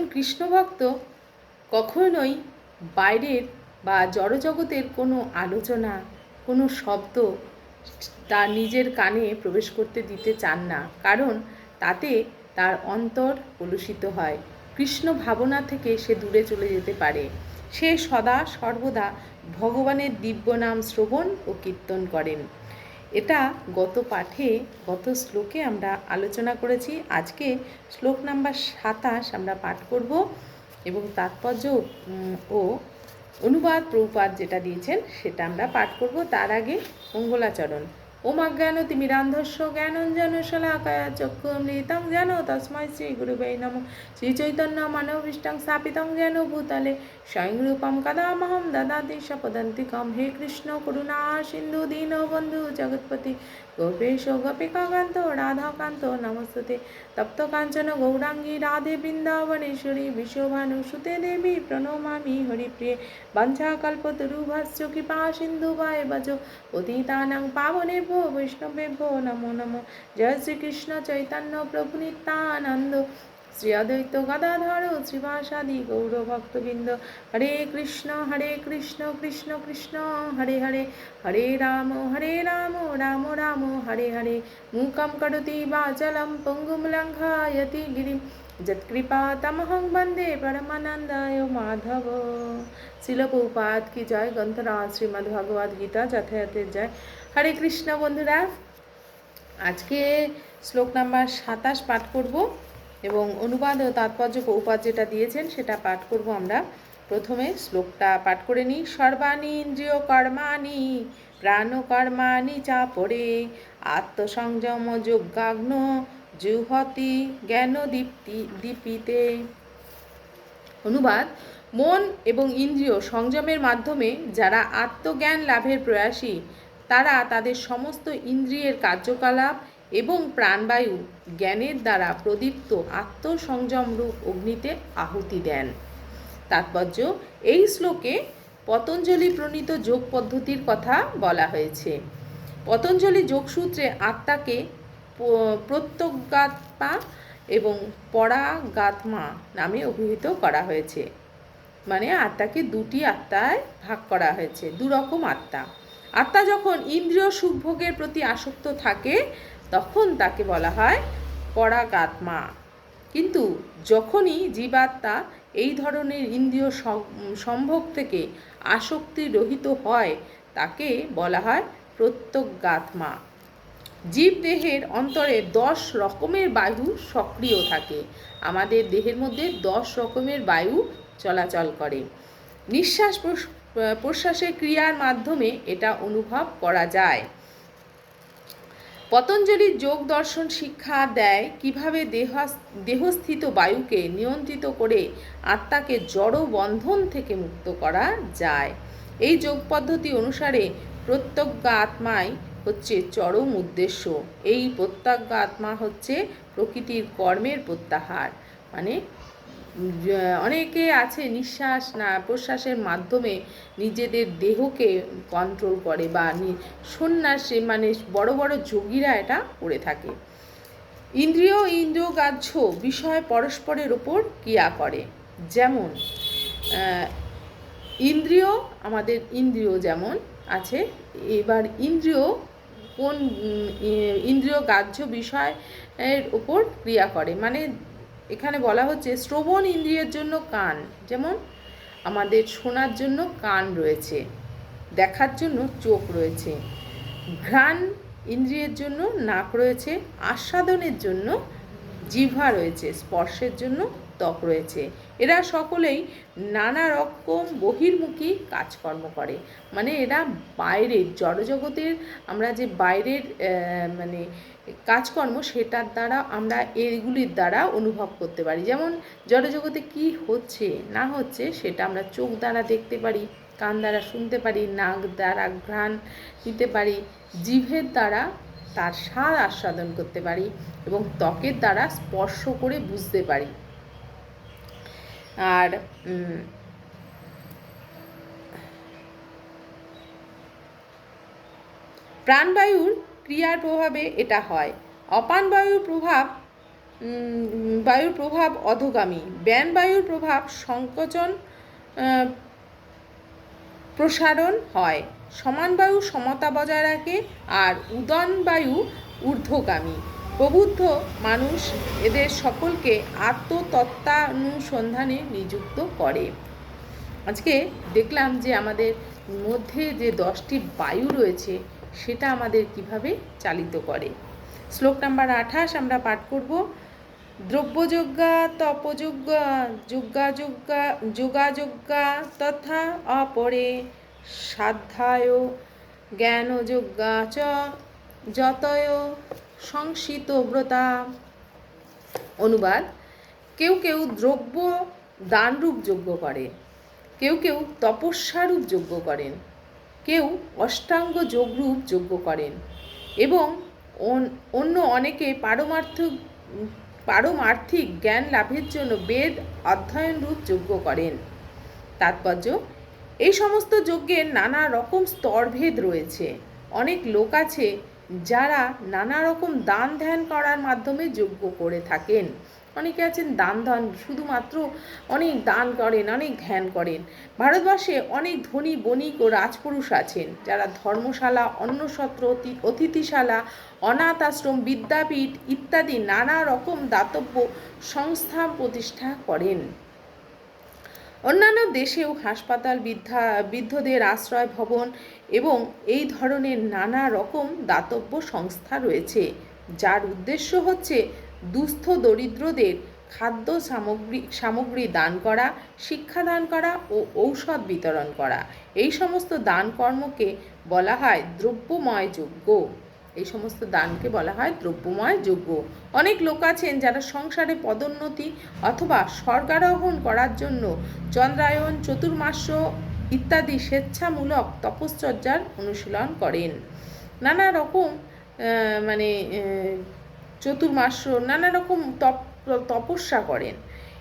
কৃষ্ণ ভক্ত কখনোই বাইরের বা জড়জগতের কোনো আলোচনা, কোনো শব্দ তার নিজের কানে প্রবেশ করতে দিতে চান না। কারণ তাতে তার অন্তর কলুষিত হয়। কৃষ্ণ ভাবনা থেকে সে দূরে চলে যেতে পারে। সে সদা সর্বদা ভগবানের দিব্য নাম শ্রবণ ও কীর্তন করেন। এটা গত পাঠে, গত শ্লোকে আমরা আলোচনা করেছি। আজকে শ্লোক নাম্বার সাতাশ আমরা পাঠ করব এবং তাৎপর্য ও অনুবাদ প্রপাত যেটা দিয়েছেন সেটা আমরা পাঠ করব। তার আগে মঙ্গলাচরণ। ওম অজ্ঞান তিমিরান্ধস্য জ্ঞানঞ্জন শলাকায়া চক্ষুমৃতং যেন তস্মৈ শ্রী গুরুবে নম। শ্রী চৈতন্য মানবিষ্টং স্থাপিতং যেন ভূতলে স্বয়ং রূপম কদামহম দদাতি সপদন্তিকম হে কৃষ্ণ করুণা সিন্ধু দীন বন্ধু জগৎপতি গোপেশ গোপিকাকান্ত রাধাকান্ত নমস্তুতে। তপ্ত কাঞ্চন গৌরাঙ্গী রাধে বৃন্দাবনেশ্বরী বিশ্বভানু সুতে দেবী প্রণমামি হরিপ্রিয়ে। বঞ্ছাকল্পতরুভশ্চ কৃপা সিন্ধু বায় বজ পতিতানাং ভো, বৈষ্ণবে ভো নমো নমো। জয় শ্রীকৃষ্ণ চৈতন্য প্রভু নিত্যানন্দ। শ্রী অদ্বৈত গদাধর শ্রীবাসাদি গৌরভক্তবৃন্দ। হরে কৃষ্ণ হরে কৃষ্ণ কৃষ্ণ কৃষ্ণ, হরে হরে। হরে রাম হরে রাম রাম রাম, হরে হরে। মূকম করতি বাচলম, পঙ্গুম লঙ্ঘায়তি গিরিম। তমহং বন্দে পরমানন্দায় মাধব শিলপৌপাত কি জয় গ্রন্থরাজ শ্রীমদ্ ভগবদ গীতা যথাযথের জয় হরে কৃষ্ণ বন্ধুরা আজকে শ্লোক নাম্বার সাতাশ পাঠ করব এবং অনুবাদ ও তাৎপর্য পৌপাত যেটা দিয়েছেন সেটা পাঠ করব আমরা প্রথমে শ্লোকটা পাঠ করে নিই সর্বাণী ইন্দ্রিয় কর্মাণি প্রাণকর্মাণি চাপরে আত্মসংযম যজ্ঞাগ্ন জুহতি জ্ঞানদীপ্তি দীপিতে। অনুবাদ, মন এবং ইন্দ্রিয় সংযমের মাধ্যমে যারা আত্মজ্ঞান লাভের প্রয়াসী, তারা তাদের সমস্ত ইন্দ্রিয়ের কার্যকলাপ এবং প্রাণবায়ু জ্ঞানের দ্বারা প্রদীপ্ত আত্মসংযম রূপ অগ্নিতে আহুতি দেন। তাৎপর্য, এই শ্লোকে পতঞ্জলি প্রণীত যোগ পদ্ধতির কথা বলা হয়েছে। পতঞ্জলি যোগসূত্রে আত্মাকে প্রত্যগাত্মা এবং পরাগাত্মা নামে অভিহিত করা হয়েছে। মানে আত্মাকে দুটি আত্মায় ভাগ করা হয়েছে, দুরকম আত্মা। আত্মা যখন ইন্দ্রিয় সুখভোগের প্রতি আসক্ত থাকে, তখন তাকে বলা হয় পরাগাত্মা। কিন্তু যখনই জীবাত্মা এই ধরনের ইন্দ্রিয় সম্ভোগ থেকে আসক্তি রহিত হয়, তাকে বলা হয় প্রত্যগাত্মা। জীব দেহের অন্তরে দশ রকমের বায়ু সক্রিয় থাকে। আমাদের দেহের মধ্যে দশ রকমের বায়ু চলাচল করে। নিঃশ্বাস প্রশ্বাসের ক্রিয়ার মাধ্যমে এটা অনুভব করা যায়। পতঞ্জলির যোগ দর্শন শিক্ষা দেয় কীভাবে দেহ দেহস্থিত বায়ুকে নিয়ন্ত্রিত করে আত্মাকে জড় বন্ধন থেকে মুক্ত করা যায়। এই যোগ পদ্ধতি অনুসারে প্রত্যজ্ঞা আত্মাই হচ্ছে চরম উদ্দেশ্য। এই প্রত্যজ্ঞা আত্মা হচ্ছে প্রকৃতির কর্মের প্রত্যাহার। মানে অনেকে আছে নিঃশ্বাস না, প্রশ্বাসের মাধ্যমে নিজেদের দেহকে কন্ট্রোল করে বা সন্ন্যাসে মানে বড় বড় যোগীরা এটা করে থাকে। ইন্দ্রিয় ও ইন্দ্রিয়গ্রাহ্য বিষয় পরস্পরের ওপর ক্রিয়া করে। যেমন ইন্দ্রিয়, আমাদের ইন্দ্রিয় যেমন আছে, এবার ইন্দ্রিয় কোন ইন্দ্রিয় গ্রাহ্য বিষয়ের ওপর ক্রিয়া করে। মানে এখানে বলা হচ্ছে শ্রবণ ইন্দ্রিয়ের জন্য কান। যেমন আমাদের শোনার জন্য কান রয়েছে, দেখার জন্য চোখ রয়েছে, ঘ্রাণ ইন্দ্রিয়ের জন্য নাক রয়েছে, আস্বাদনের জন্য জিভা রয়েছে, স্পর্শের জন্য ত্বক রয়েছে। এরা সকলেই নানা রকম বহির্মুখী কাজকর্ম করে। মানে এরা বাইরের জড়জগতের আমরা যে বাইরের মানে কাজকর্ম সেটার দ্বারা আমরা এগুলির দ্বারা অনুভব করতে পারি। যেমন জড়জগতে কি হচ্ছে, না হচ্ছে সেটা আমরা চোখ দ্বারা দেখতে পারি, কান দ্বারা শুনতে পারি, নাক দ্বারা ঘ্রাণ নিতে পারি, জিভের দ্বারা তার স্বাদ আস্বাদন করতে পারি এবং ত্বকের দ্বারা স্পর্শ করে বুঝতে পারি। আর প্রাণবায়ুর ক্রিয়ার প্রভাবে এটা হয়। অপান বায়ুর প্রভাব বায়ুর প্রভাব অধোগামী। ব্যান বায়ুর প্রভাব সংকোচন প্রসারণ হয়। সমান বায়ু সমতা বজায় রাখে আর উদন বায়ু ঊর্ধ্বগামী। প্রবুদ্ধ মানুষ এদের সকলকে আত্মতত্ত্বানুসন্ধানে নিযুক্ত করে। আজকে দেখলাম যে আমাদের মধ্যে যে দশটি বায়ু রয়েছে, সেটা আমাদের কীভাবে চালিত করে। শ্লোক নাম্বার আঠাশ আমরা পাঠ করব, দ্রব্যযোগ্যা, তপযোগ্যা যোগ্যাযোগ্যা যোগাযোগ্যা তথা অপরে সাধ্যায় জ্ঞানযোগ্যা চ, যতয় সংসিত ব্রতা অনুবাদ, কেউ কেউ দ্রব্য দানরূপ যোগ্য করে, কেউ কেউ তপস্যারূপ যোগ্য করেন, কেউ অষ্টাঙ্গ যোগরূপ যোগ্য করেন এবং অন্য অনেকে পারমার্থিক পারমার্থিক জ্ঞান লাভের জন্য বেদ অধ্যয়ন রূপ যোগ্য করেন। তাৎপর্য, এই সমস্ত যজ্ঞের নানা রকম স্তরভেদ রয়েছে। অনেক লোক আছে যারা নানা রকম দান ধ্যান করার মাধ্যমে যোগ্য করে থাকেন। অনেকে আছেন দান ধ্যান শুধুমাত্র অনেক দান করেন, অনেক ধ্যান করেন। ভারতবর্ষে অনেক ধনী, বণিক ও রাজপুরুষ আছেন, যারা ধর্মশালা অন্নসত্র অতি- অতিথিশালা, অনাথ আশ্রম, বিদ্যাপীঠ ইত্যাদি নানা রকম দাতব্য সংস্থা প্রতিষ্ঠা করেন। অন্যান্য দেশেও হাসপাতাল বৃদ্ধা, বৃদ্ধদের আশ্রয় ভবন এবং এই ধরনের নানা রকম দাতব্য সংস্থা রয়েছে, যার উদ্দেশ্য হচ্ছে দুস্থ দরিদ্রদের খাদ্য সামগ্রী সামগ্রী দান করা, শিক্ষা দান করা ও ঔষধ বিতরণ করা। এই সমস্ত দান কর্মকে বলা হয় দ্রব্যময় যজ্ঞ। এই সমস্ত দানকে বলা হয় দ্রব্যময় যোগ্য অনেক লোক আছেন যারা সংসারে পদোন্নতি অথবা স্বর্গারোহণ করার জন্য চন্দ্রায়ন চতুর্মাস্য ইত্যাদি স্বেচ্ছামূলক তপশ্চর্যার অনুশীলন করেন। নানা রকম মানে চতুর্মাস্য, নানা রকম তপ, তপস্যা করেন।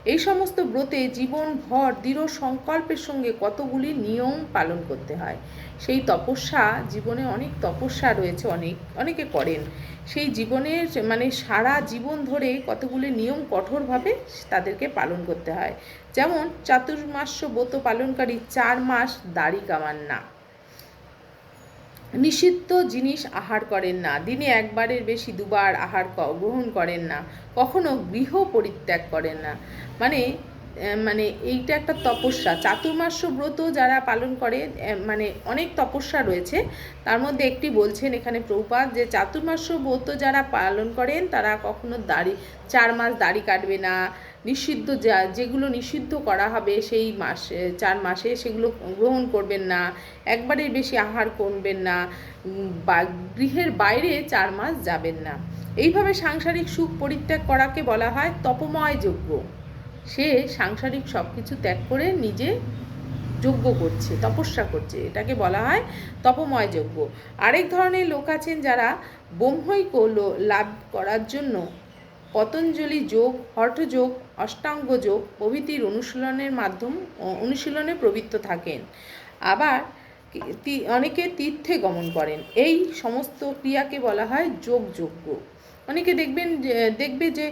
এই সমস্ত ব্রতে জীবনভর দৃঢ় সংকল্পের সঙ্গে কতগুলি নিয়ম পালন করতে হয়? সেই তপস্যা জীবনে অনেক তপস্যা রয়েছে, অনেক, অনেকে করেন। সেই জীবনের মানে সারা জীবন ধরে কতগুলি নিয়ম কঠোরভাবে তাদেরকে পালন করতে হয়। যেমন, চাতুর্মাস্য ব্রত পালনকারী চার মাস দাড়ি কামান না। নিষিদ্ধ জিনিস আহার করেন না। দিনে একবারের বেশি দুবার আহার গ্রহণ করেন না। কখনো গৃহ পরিত্যাগ করেন না। মানে মানে এইটা একটা তপস্যা। চাতুর্মাস্য ব্রত যারা পালন করে মানে অনেক তপস্যা রয়েছে। তার মধ্যে একটি বলছেন এখানে প্রভুপাত যে, চাতুর্মাস্য ব্রত যারা পালন করেন, তারা কখনো দাড়ি, চার মাস দাড়ি কাটবে না। নিষিদ্ধ যা, যেগুলো নিষিদ্ধ করা হবে সেই মাসে, চার মাসে সেগুলো গ্রহণ করবেন না। একবারের বেশি আহার করবেন না। বা, গৃহের বাইরে চার মাস যাবেন না। এইভাবে সাংসারিক সুখ পরিত্যাগ করাকে বলা হয় তপময় যজ্ঞ। সে সাংসারিক সব কিছু ত্যাগ করে নিজে যজ্ঞ করছে, তপস্যা করছে। এটাকে বলা হয় তপময় যজ্ঞ। আরেক ধরনের লোক আছেন যারা ব্রহ্মৈক্য লো- লাভ করার জন্য পতঞ্জলি যোগ হঠযোগ অষ্টাঙ্গ যোগ প্রভৃতির অনুশীলনের মাধ্যম অনুশীলনে প্রবৃত্ত থাকেন। আবার অনেকে তীর্থে গমন করেন। এই সমস্ত ক্রিয়াকে বলা হয় যোগ যজ্ঞ অনেকে দেখবেন দেখবে যে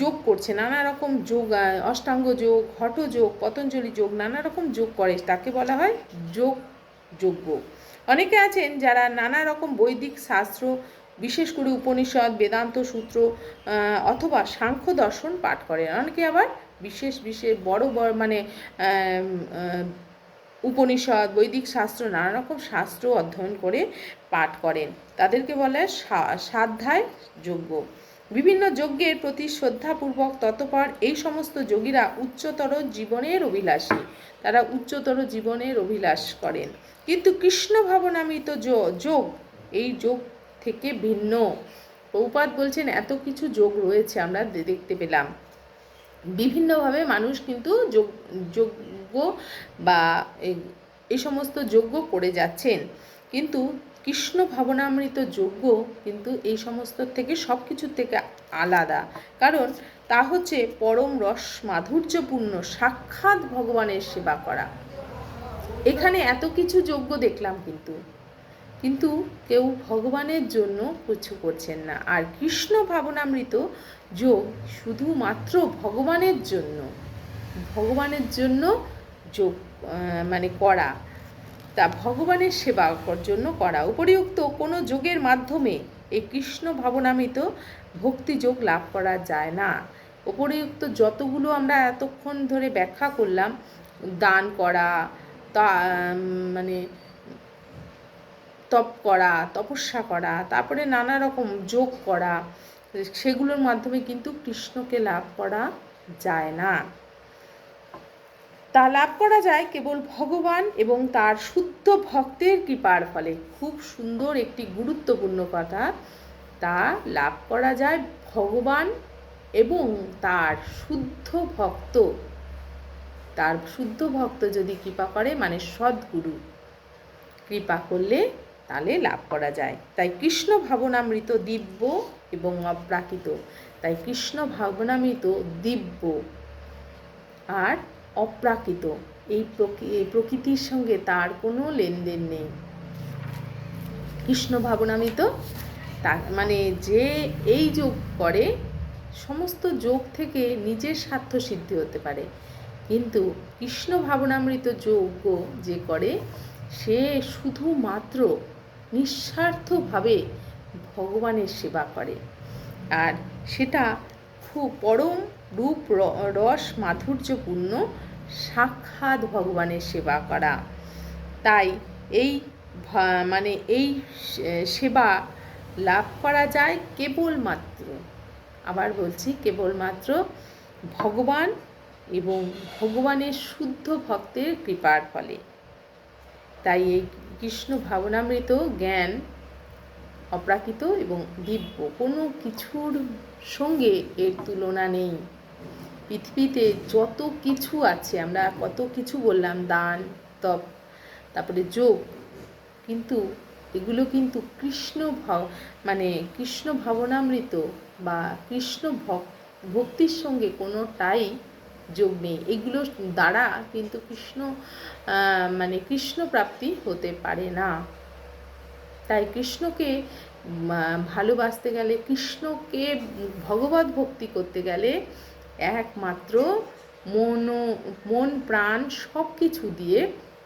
যোগ করছে, নানা রকম যোগ অষ্টাঙ্গ যোগ হঠযোগ পতঞ্জলি যোগ, নানা রকম যোগ করে, তাকে বলা হয় যোগ যোগ্য অনেকে আছেন যারা নানা রকম বৈদিক শাস্ত্র বিশেষ করে উপনিষদ, বেদান্ত সূত্র অথবা সাংখ্য দর্শন পাঠ করেন অনেকে আবার বিশেষ বিশেষ বড় বড় মানে উপনিষদ, বৈদিক শাস্ত্র, নানা রকম শাস্ত্র অধ্যয়ন করে পাঠ করেন। তাদেরকে বলে সা- সাধ্যায় যজ্ঞ। বিভিন্ন যজ্ঞের প্রতি শ্রদ্ধাপূর্বক ততপর এই সমস্ত যোগীরা উচ্চতর জীবনের অভিলাষী। তারা উচ্চতর জীবনের অভিলাষ করেন। কিন্তু কৃষ্ণ ভাবনামিত যোগ, এই যোগ থেকে ভিন্ন। প্রভুপাত বলছেন, এত কিছু যোগ রয়েছে আমরা দেখতে পেলাম। বিভিন্নভাবে মানুষ কিন্তু যোগ যজ্ঞ বা এই- সমস্ত যজ্ঞ করে যাচ্ছেন। কিন্তু কৃষ্ণ ভাবনামৃত যজ্ঞ কিন্তু এই সমস্ত থেকে সব কিছুর থেকে আলাদা। কারণ তা হচ্ছে পরম রস মাধুর্যপূর্ণ সাক্ষাৎ ভগবানের সেবা করা। এখানে এত কিছু যজ্ঞ দেখলাম কিন্তু। কিন্তু কেউ ভগবানের জন্য কিছু করছেন না। আর কৃষ্ণ ভাবনামৃত যোগ শুধুমাত্র ভগবানের জন্য ভগবানের জন্য যোগ মানে করা, তা ভগবানের সেবা জন্য করা। উপরিউক্ত কোনো যোগের মাধ্যমে এই কৃষ্ণ ভাবনামিত ভক্তিযোগ লাভ করা যায় না। উপরিউক্ত যতগুলো আমরা এতক্ষণ ধরে ব্যাখ্যা করলাম, দান করা, তা মানে তপ করা, তপস্যা করা, তারপরে নানা রকম যোগ করা, সেগুলোর মাধ্যমে কিন্তু কৃষ্ণকে লাভ করা যায় না। তা লাভ করা যায় কেবল ভগবান এবং তার শুদ্ধ ভক্তের কৃপার ফলে। খুব সুন্দর একটি গুরুত্বপূর্ণ কথা, তা লাভ করা যায় ভগবান এবং তার শুদ্ধ ভক্ত। তার শুদ্ধ ভক্ত যদি কৃপা করে মানে সদ্গুরু, কৃপা করলে তাহলে লাভ করা যায়। তাই কৃষ্ণ ভাবনামৃত দিব্য এবং অপ্রাকৃত। তাই কৃষ্ণ ভাবনামৃত দিব্য আর অপ্রাকৃত। এই প্রকৃ- এই প্রকৃতির সঙ্গে তার কোনো লেনদেন নেই। কৃষ্ণ ভাবনামৃত তা মানে যে এই যোগ করে, সমস্ত যোগ থেকে নিজের স্বার্থ সিদ্ধি হতে পারে। কিন্তু কৃষ্ণ ভাবনামৃত যোগ্য যে করে, সে শুধুমাত্র নিঃস্বার্থভাবে ভগবানের সেবা করে। আর সেটা খুব পরম রূপ রস মাধুর্যপূর্ণ সাক্ষাৎ ভগবানের সেবা করা। তাই এই মানে এই সেবা লাভ করা যায় কেবলমাত্র, আবার বলছি কেবলমাত্র ভগবান এবং ভগবানের শুদ্ধ ভক্তের কৃপার ফলে। তাই এই কৃষ্ণ ভাবনামৃত জ্ঞান অপ্রাকৃত এবং দিব্য। কোনো কিছুর সঙ্গে এর তুলনা নেই। পৃথিবীতে যত কিছু আছে, আমরা কত কিছু বললাম, দান, তপ, তারপরে যোগ, কিন্তু এগুলো কিন্তু কৃষ্ণ ভাব মানে কৃষ্ণ ভাবনামৃত বা কৃষ্ণ ভক্তির সঙ্গে কোনোটাই যোগ নেই এগুলো দ্বারা কিন্তু কৃষ্ণ মানে কৃষ্ণ প্রাপ্তি হতে পারে না। তাই কৃষ্ণকে ভালোবাসতে গেলে, কৃষ্ণকে ভগবত ভক্তি করতে গেলে একমাত্র মন মন, প্রাণ সব কিছু দিয়ে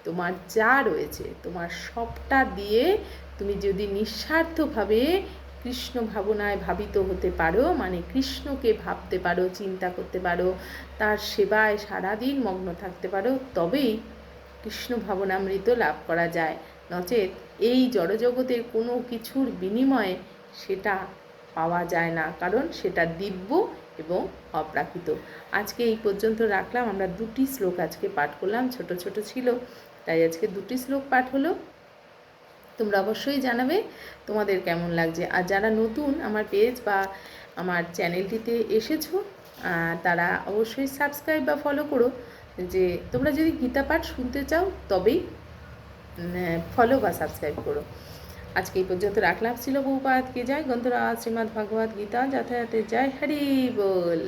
তোমার যা রয়েছে, তোমার সবটা দিয়ে তুমি যদি নিঃস্বার্থভাবে কৃষ্ণ ভাবনায় ভাবিত হতে পারো মানে কৃষ্ণকে ভাবতে পারো, চিন্তা করতে পারো, তার সেবায় সারাদিন মগ্ন থাকতে পারো, তবেই কৃষ্ণ ভাবনামৃত লাভ করা যায়। নচেত এই জড়জগতের কোনো কিছুর বিনিময়ে সেটা পাওয়া যায় না, কারণ সেটা দিব্য এবং অপ্রাকৃত। আজকে এই পর্যন্ত রাখলাম, আমরা দুটি শ্লোক আজকে পাঠ করলাম, ছোট ছোট ছিল, তাই আজকে দুটি শ্লোক পাঠ হলো তোমরা অবশ্যই জানাবে তোমাদের কেমন লাগছে। আর যারা নতুন আমার পেজ বা আমার চ্যানেলটিতে এসেছ তারা অবশ্যই সাবস্ক্রাইব বা ফলো করো। যে তোমরা যদি গীতা পাঠ শুনতে চাও, তবেই ফলো বা সাবস্ক্রাইব করো। আজকে এই পর্যন্ত রাখলাম। ছিল বহুপাত কে যায় গ্রন্থরা শ্রীমদ্ ভগবত গীতা। যথাযথ জয়। হরি বল।